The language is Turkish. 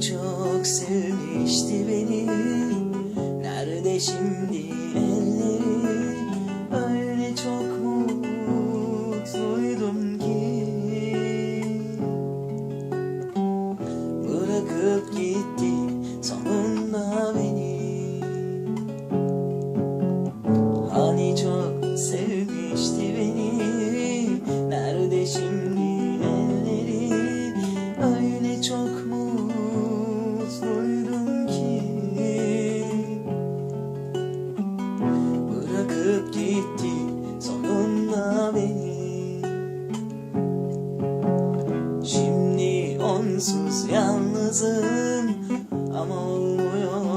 Çok sevmişti beni. Nerede şimdi elleri? Öyle çok mutluydum ki. Bırakıp gitti sonunda beni. Hani çok sevmişti beni. Nerede şimdi Onsuz yalnızım. Ama olmuyor